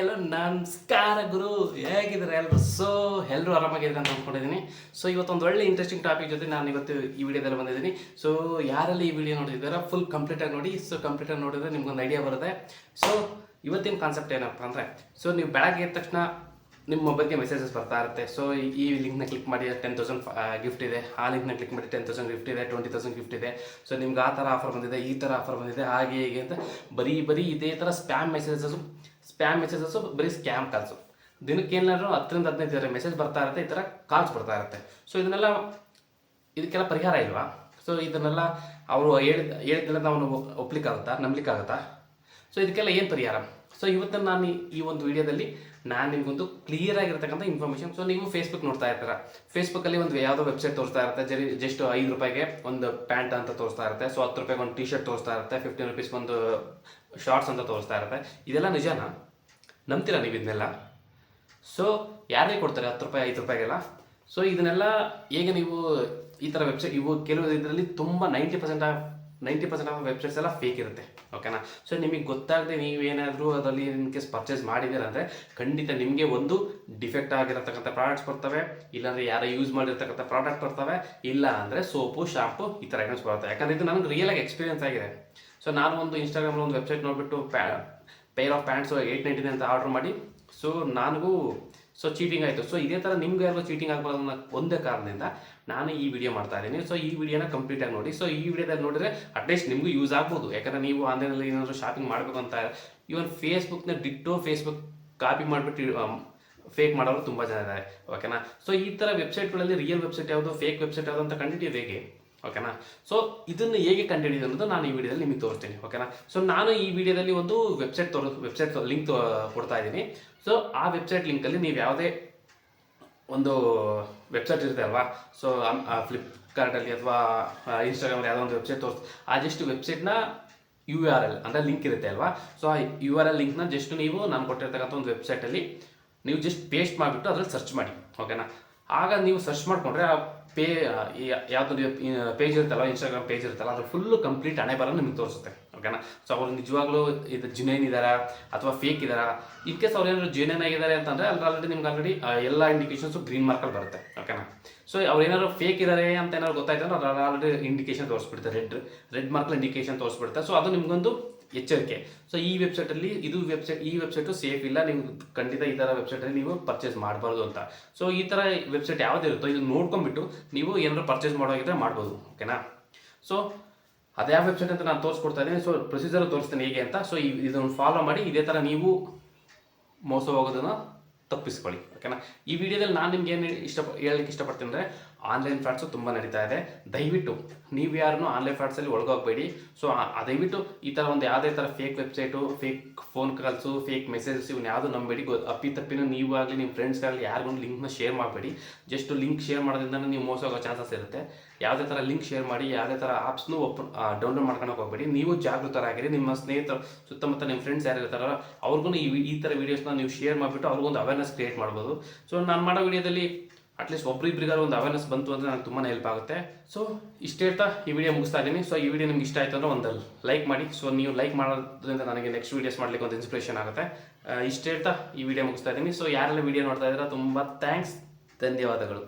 ಎಲ್ಲೋ ನಮಸ್ಕಾರ ಗುರು. ಹೇಗಿದ್ದಾರೆ ಎಲ್ಲರೂ ಸೊ ಎಲ್ಲರೂ ಆರಾಮಾಗಿದ್ದಾರೆ ಅಂತ ಅಂದ್ಕೊಂಡಿದ್ದೀನಿ. ಸೊ ಇವತ್ತೊಂದು ಒಳ್ಳೆ ಇಂಟ್ರೆಸ್ಟಿಂಗ್ ಟಾಪಿಕ್ ಜೊತೆ ನಾನು ಇವತ್ತು ಈ ವಿಡಿಯೋದಲ್ಲಿ ಬಂದಿದ್ದೀನಿ. ಸೊ ಯಾರೆಲ್ಲ ಈ ವಿಡಿಯೋ ನೋಡಿದ್ದೀರಾ? ಫುಲ್ ಕಂಪ್ಲೀಟಾಗಿ ನೋಡಿ. ಸೊ ಕಂಪ್ಲೀಟಾಗಿ ನೋಡಿದ್ರೆ ನಿಮ್ಗೊಂದು ಐಡಿಯಾ ಬರುತ್ತೆ. ಸೊ ಇವತ್ತಿನ ಕಾನ್ಸೆಪ್ಟ್ ಏನಪ್ಪ ಅಂದರೆ ಸೊ ನೀವು ಬೆಳಗ್ಗೆ ಎದ್ದ ತಕ್ಷಣ ನಿಮ್ಮ ಮೊಬೈಲ್ಗೆ ಮೆಸೇಜಸ್ ಬರ್ತಾ ಇರುತ್ತೆ. ಸೊ ಈ ಲಿಂಕ್ನ ಕ್ಲಿಕ್ ಮಾಡಿ ಟೆನ್ ತೌಸಂಡ್ ಗಿಫ್ಟ್ ಇದೆ. ಆ ಲಿಂಕ್ನ ಕ್ಲಿಕ್ ಮಾಡಿ ಟೆನ್ ತೌಸಂಡ್ ಗಿಫ್ಟ್ ಇದೆ ಟ್ವೆಂಟಿ ತೌಸಂಡ್ ಗಿಫ್ಟ್ ಇದೆ. ಸೊ ನಿಮ್ಗೆ ಆ ಥರ ಆಫರ್ ಬಂದಿದೆ, ಈ ಥರ ಆಫರ್ ಬಂದಿದೆ, ಹಾಗೆ ಹೀಗೆ ಅಂತ ಬರೀ ಬರೀ ಇದೇ ಥರ ಸ್ಪ್ಯಾಮ್ ಮೆಸೇಜಸ್ಸು ಸ್ಪ್ಯಾಮ್ ಮೆಸೇಜಸ್ಸು ಬರೀ ಸ್ಕ್ಯಾಮ್ ಕಾಲ್ಸು ದಿನಕ್ಕೆ ಏನಾದ್ರು ಹತ್ತರಿಂದ ಹದಿನೈದು ಥರ ಮೆಸೇಜ್ ಬರ್ತಾ ಇರುತ್ತೆ, ಈ ಥರ ಕಾಲ್ಸ್ ಬರ್ತಾ ಇರುತ್ತೆ. ಸೊ ಇದನ್ನೆಲ್ಲ ಇದಕ್ಕೆಲ್ಲ ಪರಿಹಾರ ಇಲ್ವಾ? ಸೊ ಇದನ್ನೆಲ್ಲ ಅವರು ಹೇಳಿದ ಹೇಳಿದ್ದೆಲ್ಲ ನಾವು ಒಪ್ಲಿಕ್ಕಾಗುತ್ತಾ? ನಂಬಲಿಕ್ಕಾಗುತ್ತಾ? ಸೊ ಇದಕ್ಕೆಲ್ಲ ಏನು ಪರಿಹಾರ? ಸೊ ಇವತ್ತು ನಾನು ಈ- ಈ ಒಂದು ವಿಡಿಯೋದಲ್ಲಿ ನಾನು ನಿಮಗೊಂದು ಕ್ಲಿಯರ್ ಆಗಿರ್ತಕ್ಕಂಥ ಇನ್ಫಾರ್ಮೇಷನ್ ಸೊ ನೀವು ಫೇಸ್ಬುಕ್ ನೋಡ್ತಾ ಇರ್ತೀರ? ಫೇಸ್ಬುಕ್ಕಲ್ಲಿ ಒಂದು ಯಾವುದೋ ವೆಬ್ಸೈಟ್ ತೋರಿಸ್ತಾ ಇರುತ್ತೆ, ಜರಿ ಜಸ್ಟ್ ಐದು ರೂಪಾಯಿಗೆ ಒಂದು ಪ್ಯಾಂಟ್ ಅಂತ ತೋರಿಸ್ತಾ ಇರುತ್ತೆ. ಸೊ ಹತ್ತು ರೂಪಾಯಿಗೆ ಒಂದು ಟಿ ಶರ್ಟ್ ತೋರಿಸ್ತಾ ಇರುತ್ತೆ ಫಿಫ್ಟೀನ್ ರುಪೀಸ್ ಒಂದು ಶಾರ್ಟ್ಸ್ ಅಂತ ತೋರಿಸ್ತಾ ಇರುತ್ತೆ. ಇದೆಲ್ಲ ನಿಜಾನ? ನಂಬ್ತೀರಾ ನೀವು ಇದನ್ನೆಲ್ಲ? ಸೊ ಯಾರಿಗೆ ಕೊಡ್ತಾರೆ ಹತ್ತು ರೂಪಾಯಿ, ಐದು ರೂಪಾಯಿಗೆಲ್ಲ? ಸೊ ಇದನ್ನೆಲ್ಲ ಹೇಗೆ ನೀವು ಈ ಥರ ವೆಬ್ಸೈಟ್ ಇವು ಕೆಲವು ಇದರಲ್ಲಿ ತುಂಬ ninety percent of ninety percent of websites ಎಲ್ಲ ಫೇಕ್ ಇರುತ್ತೆ. ಓಕೆನಾ ಸೊ ನಿಮಗೆ ಗೊತ್ತಾಗದೆ ನೀವೇನಾದರೂ ಅದರಲ್ಲಿ ಇನ್ ಕೇಸ್ ಪರ್ಚೇಸ್ ಮಾಡಿದ್ದೀರ ಅಂದರೆ ಖಂಡಿತ ನಿಮಗೆ ಒಂದು ಡಿಫೆಕ್ಟ್ ಆಗಿರತಕ್ಕಂಥ ಪ್ರಾಡಕ್ಟ್ಸ್ ಬರ್ತವೆ. ಇಲ್ಲಾಂದರೆ ಯಾರೋ ಯೂಸ್ ಮಾಡಿರ್ತಕ್ಕಂಥ ಪ್ರಾಡಕ್ಟ್ ಬರ್ತವೆ. ಇಲ್ಲ ಅಂದರೆ ಸೋಪು ಶಾಂಪು ಈ ಥರ ಐಟಮ್ಸ್ ಬರುತ್ತೆ. ಯಾಕಂದರೆ ಇದು ನನಗೆ ರಿಯಲಾಗಿ ಎಕ್ಸ್ಪೀರಿಯನ್ಸ್ ಆಗಿದೆ. ಸೊ ನಾನು ಒಂದು ಇನ್ಸ್ಟಾಗ್ರಾಮಲ್ಲಿ ಒಂದು ವೆಬ್ಸೈಟ್ ನೋಡಿಬಿಟ್ಟು ಪ್ಯಾ pair of pants eight ninety ಅಂತ ಆರ್ಡ್ರ್ ಮಾಡಿ. ಸೊ ನನಗೂ ಸೊ ಚೀಟಿಂಗ್ ಆಯಿತು. ಸೊ ಇದೇ ಥರ ನಿಮ್ಗೆ ಯಾರಿಗೂ ಚೀಟಿಂಗ್ ಆಗ್ಬಾರ್ದು ಅನ್ನೋ ಒಂದೇ ಕಾರಣದಿಂದ ನಾನು ಈ ವಿಡಿಯೋ ಮಾಡ್ತಾ ಇದ್ದೀನಿ. ಸೊ ಈ ವಿಡಿಯೋನ ಕಂಪ್ಲೀಟಾಗಿ ನೋಡಿ. ಸೊ ಈ ವಿಡಿಯೋದಲ್ಲಿ ನೋಡಿದ್ರೆ ಅಟ್ಲೀಸ್ಟ್ ನಿಮಗೂ ಯೂಸ್ ಆಗ್ಬೋದು. ಯಾಕಂದರೆ ನೀವು ಆನ್ಲೈನಲ್ಲಿ ಏನಾದರೂ ಶಾಪಿಂಗ್ ಮಾಡಬೇಕು ಅಂತ ಇವನ್ ಫೇಸ್ಬುಕ್ನ ಡಿಟ್ಟೋ ಫೇಸ್ಬುಕ್ ಕಾಪಿ ಮಾಡಿಬಿಟ್ಟು ಫೇಕ್ ಮಾಡೋರು ತುಂಬ ಜನ ಇದ್ದಾರೆ. ಓಕೆನಾ ಸೊ ಈ ಥರ ವೆಬ್ಸೈಟ್ಗಳಲ್ಲಿ ರಿಯಲ್ ವೆಬ್ಸೈಟ್ ಯಾವುದು ಫೇಕ್ ವೆಬ್ಸೈಟ್ ಯಾವುದು ಅಂತ ಕಂಡುಹಿಡಿಯೋದು ಹೇಗೆ? ಓಕೆನಾ? ಸೊ ಇದನ್ನು ಹೇಗೆ ಕಂಡುಹಿಡಿಯೋದು ಅನ್ನೋದು ನಾನು ಈ ವಿಡಿಯೋದಲ್ಲಿ ನಿಮಗೆ ತೋರಿಸ್ತೀನಿ, ಓಕೆನಾ? ಸೊ ನಾನು ಈ ವಿಡಿಯೋದಲ್ಲಿ ಒಂದು ವೆಬ್ಸೈಟ್ ತೋರಿಸ್ ವೆಬ್ಸೈಟ್ ಲಿಂಕ್ ಕೊಡ್ತಾ ಇದ್ದೀನಿ. ಸೊ ಆ ವೆಬ್ಸೈಟ್ ಲಿಂಕಲ್ಲಿ ನೀವು ಯಾವುದೇ ಒಂದು ವೆಬ್ಸೈಟ್ ಇರುತ್ತೆ ಅಲ್ವಾ? ಸೊ ಫ್ಲಿಪ್ಕಾರ್ಟಲ್ಲಿ ಅಥವಾ ಇನ್ಸ್ಟಾಗ್ರಾಮಲ್ಲಿ ಯಾವುದೋ ಒಂದು ವೆಬ್ಸೈಟ್ ತೋರಿಸ್, ಆ ಜಸ್ಟ್ ವೆಬ್ಸೈಟ್ನ ಯು ಆರ್ ಎಲ್ ಅಂದರೆ ಲಿಂಕ್ ಇರುತ್ತೆ ಅಲ್ವಾ? ಸೊ ಆ ಯು ಆರ್ ಎಲ್ ಲಿಂಕ್ನ ಜಸ್ಟ್ ನೀವು ನಾನು ಕೊಟ್ಟಿರ್ತಕ್ಕಂಥ ಒಂದು ವೆಬ್ಸೈಟಲ್ಲಿ ನೀವು ಜಸ್ಟ್ ಪೇಸ್ಟ್ ಮಾಡಿಬಿಟ್ಟು ಅದರಲ್ಲಿ ಸರ್ಚ್ ಮಾಡಿ, ಓಕೆನಾ? ಆಗ ನೀವು ಸರ್ಚ್ ಮಾಡಿಕೊಂಡ್ರೆ ಆ ಪೇ ಯಾವ್ದು ಪೇಜ್ ಇರುತ್ತಲ್ಲ ಇನ್ಸ್ಟಾಗ್ರಾಮ್ ಪೇಜ್ ಇರುತ್ತಲ್ಲ ಅದು ಫುಲ್ ಕಂಪ್ಲೀಟ್ ಹಣೆ ಬರೋ ನಿಮ್ಗೆ ತೋರಿಸುತ್ತೆ ಓಕೆನಾ ಸೊ ಅವರು ನಿಜವಾಗ್ಲೂ ಇದು ಜಿನೈನ್ ಇದ್ದಾರಾ ಅಥವಾ ಫೇಕ್ ಇದ್ದಾರಾ ಇನ್ ಕೇಸ್ ಅವ್ರು ಏನಾದ್ರು ಜಿನೈನ್ ಆಗಿದ್ದಾರೆ ಅಂತಂದರೆ ಅಲ್ಲಿ ಆಲ್ರೆಡಿ ನಿಮ್ಗೆ ಆಲ್ರೆಡಿ ಎಲ್ಲ ಇಂಡಿಕೇಶನ್ಸು ಗ್ರೀನ್ ಮಾರ್ಕಲ್ಲಿ ಬರುತ್ತೆ ಓಕೆನಾ ಸೊ ಅವ್ರು ಏನಾದ್ರು ಫೇಕ್ ಇದ್ದಾರೆ ಅಂತ ಏನಾದ್ರು ಗೊತ್ತಾಯ್ತು ಅಂದ್ರೆ ಆಲ್ರೆಡಿ ಇಂಡಿಕೇಶನ್ ತೋರಿಸ್ಬಿಡ್ತಾರೆ ರೆಡ್ ರೆಡ್ ಮಾರ್ಕಲ್ಲಿ ಇಂಡಿಕೇಶನ್ ತೋರಿಸ್ಬಿಡುತ್ತೆ. ಸೊ ಅದು ನಿಮ್ಗೊಂದು ಎಚ್ಚರಿಕೆ. ಸೊ ಈ ವೆಬ್ಸೈಟಲ್ಲಿ ಇದು ವೆಬ್ಸೈಟ್ ಈ ವೆಬ್ಸೈಟು ಸೇಫ್ ಇಲ್ಲ, ನೀವು ಖಂಡಿತ ಈ ಥರ ವೆಬ್ಸೈಟಲ್ಲಿ ನೀವು ಪರ್ಚೇಸ್ ಮಾಡಬಾರ್ದು ಅಂತ. ಸೊ ಈ ಥರ ವೆಬ್ಸೈಟ್ ಯಾವುದಿರುತ್ತೋ ಇದು ನೋಡ್ಕೊಂಡ್ಬಿಟ್ಟು ನೀವು ಏನಾದರೂ ಪರ್ಚೇಸ್ ಮಾಡೋಗಿದ್ರೆ ಮಾಡ್ಬೋದು ಓಕೆನಾ ಸೊ ಅದ್ಯಾವ ವೆಬ್ಸೈಟ್ ಅಂತ ನಾನು ತೋರಿಸ್ಕೊಡ್ತಾ ಇದ್ದೀನಿ. ಸೊ ಪ್ರೊಸೀಜರ್ ತೋರಿಸ್ತೀನಿ ಹೇಗೆ ಅಂತ. ಸೊ ಇದನ್ನು ಫಾಲೋ ಮಾಡಿ, ಇದೇ ಥರ ನೀವು ಮೋಸ ಹೋಗೋದನ್ನು ತಪ್ಪಿಸ್ಕೊಳ್ಳಿ ಓಕೆನಾ ಈ ವಿಡಿಯೋದಲ್ಲಿ ನಾನು ನಿಮ್ಗೆ ಏನು ಇಷ್ಟ ಹೇಳಲಿಕ್ಕೆ ಇಷ್ಟಪಡ್ತೀನಿ ಅಂದರೆ ಆನ್ಲೈನ್ ಫ್ರಾಡ್ಸು ತುಂಬ ನಡೀತಾ ಇದೆ. ದಯವಿಟ್ಟು ನೀವು ಯಾರನ್ನು ಆನ್ಲೈನ್ ಫ್ರಾಡ್ಸಲ್ಲಿ ಒಳಗೋಗಬೇಡಿ. ಸೊ ದಯವಿಟ್ಟು ಈ ಥರ ಒಂದು ಯಾವುದೇ ಥರ fake website fake phone calls fake messages ಇವನ್ನ ಯಾವುದು ನಂಬೇಡಿ. ಗೊ, ಅಪ್ಪಿ ತಪ್ಪಿನ ನೀವು ಆಗಲಿ ನಿಮ್ಮ ಫ್ರೆಂಡ್ಸ್ಗಾಗಲಿ ಯಾರಿಗೂ ಲಿಂಕ್ನ ಶೇರ್ ಮಾಡಬೇಡಿ. ಜಸ್ಟ್ ಲಿಂಕ್ ಶೇರ್ ಮಾಡೋದ್ರಿಂದ ನೀವು ಮೋಸ ಹೋಗೋ ಚಾನ್ಸಸ್ ಇರುತ್ತೆ. ಯಾವುದೇ ಥರ ಲಿಂಕ್ ಶೇರ್ ಮಾಡಿ, ಯಾವುದೇ ಥರ ಆ್ಯಪ್ಸ್ನು ಓಪನ್ ಡೌನ್ಲೋಡ್ ಮಾಡ್ಕೊಳಕ್ಕೆ ಹೋಗಬೇಡಿ. ನೀವು ಜಾಗೃತರಾಗಿರಿ, ನಿಮ್ಮ ಸ್ನೇಹಿತರು, ಸುತ್ತಮುತ್ತ ನಿಮ್ಮ ಫ್ರೆಂಡ್ಸ್ ಯಾರು ಇರ್ತಾರೋ, ಅವ್ರಿಗೂ ಈ ಈ ಥರ ವೀಡಿಯೋಸ್ನ ನೀವು ಶೇರ್ ಮಾಡಿಬಿಟ್ಟು ಅವ್ರಿಗೊಂದು ಅವೇರ್ನೆಸ್ ಕ್ರಿಯೇಟ್ ಮಾಡ್ಬೋದು. ಸೊ ನಾನು ಮಾಡೋ ವಿಡಿಯೋದಲ್ಲಿ ಅಟ್ಲೀಸ್ಟ್ ಒಬ್ರಿಬ್ರಿಗಾರು ಒಂದು ಅವೇರ್ನೆಸ್ ಬಂತು ಅಂದರೆ ನನಗೆ ತುಂಬಾ ಹೆಲ್ಪ್ ಆಗುತ್ತೆ. ಸೊ ಇಷ್ಟು ಹೇಳ್ತಾ, ಈ ವಿಡಿಯೋ ಮುಗಿಸ್ತಾ ಇದ್ದೀನಿ. ಸೊ ಈ ವಿಡಿಯೋ ನಿಮ್ಗೆ ಇಷ್ಟ ಆಯಿತು ಅಂದರೆ ಒಂದು ಲೈಕ್ ಮಾಡಿ. ಸೊ ನೀವು ಲೈಕ್ ಮಾಡೋದ್ರಿಂದ ನನಗೆ ನೆಕ್ಸ್ಟ್ ವೀಡಿಯೋಸ್ ಮಾಡಲಿಕ್ಕೆ ಒಂದು ಇನ್ಸ್ಪಿರೇಷನ್ ಆಗುತ್ತೆ. ಇಷ್ಟು ಹೇಳ್ತಾ, ಈ ವಿಡಿಯೋ ಮುಗಿಸ್ತಾ ಇದ್ದೀನಿ. ಸೊ ಯಾರೆಲ್ಲ ವಿಡಿಯೋ ನೋಡ್ತಾ ಇದ್ದೀರಾ, ತುಂಬ ಥ್ಯಾಂಕ್ಸ್ ಧನ್ಯವಾದಗಳು.